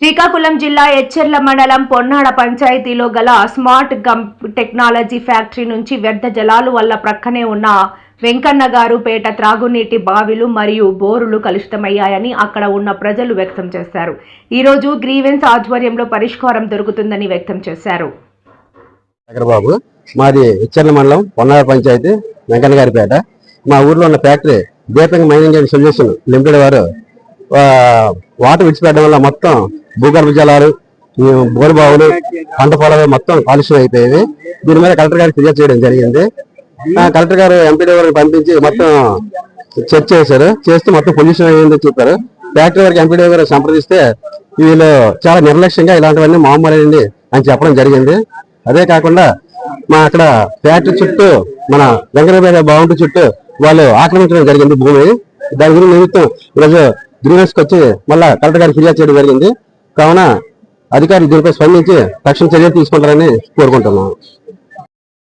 శ్రీకాకుళం జిల్లా ఎచ్చెర్ల మండలం పొన్నాడ పంచాయతీలో గల స్మార్ట్ గమ్ టెక్నాలజీ ఫ్యాక్టరీ నుంచి వ్యర్థ జలాలు వల్ల ప్రక్కనే ఉన్న వెంకన్న గారు పేట త్రాగునీటి బావిలు మరియు బోరులు కలుషితమయ్యాయని అక్కడ ఉన్న ప్రజలు వ్యక్తం చేశారు. ఈరోజు గ్రీవెన్స్ ఆధ్వర్యంలో పరిష్కారం దొరుకుతుందని వ్యక్తం చేశారు. బాబు మాది ఇచ్చర్ల మండలం పొన్నాడ పంచాయతీ వెంకన్న గారిపేట మా ఊర్లో ఉన్న ఫ్యాక్టరీ దీపంగా మైనింగ్ అండ్ సొల్యూషన్ లిమిటెడ్ వారు వాటర్ విడిచిపెట్టడం వల్ల మొత్తం భూగర్భ జలాలు బోరుబావులు బోరు బావులు పంట పొలాలు మొత్తం కాలుష్యం అయిపోయాయి దీని మీద కలెక్టర్ గారికి ఫిర్యాదు చేయడం జరిగింది. ఆ, కలెక్టర్ గారు ఎంపీడీ గారిని పంపించి మొత్తం చెక్ చేశారు. చేస్తే మొత్తం పొల్యూషన్ అయ్యిందని చెప్పారు. ఫ్యాక్టరీ వారికి ఎంపీడీ గారు సంప్రదిస్తే వీళ్ళు చాలా నిర్లక్ష్యంగా ఇలాంటివన్నీ మామూలైంది అని చెప్పడం జరిగింది. అదే కాకుండా మా అక్కడ ఫ్యాక్టరీ చుట్టూ మన వెంకటపేట బాగుంటు చుట్టూ వాళ్ళు ఆక్రమించడం జరిగింది భూమి దాని గురించి నిమిత్తం ఈరోజు గ్రీవెన్స్కి వచ్చి మళ్ళీ కలెక్టర్ గారికి ఫిర్యాదు చేయడం జరిగింది. కావున అధికారులు దీనిపై స్పందించి తక్షణ చర్యలు తీసుకుంటారని కోరుకుంటున్నాం.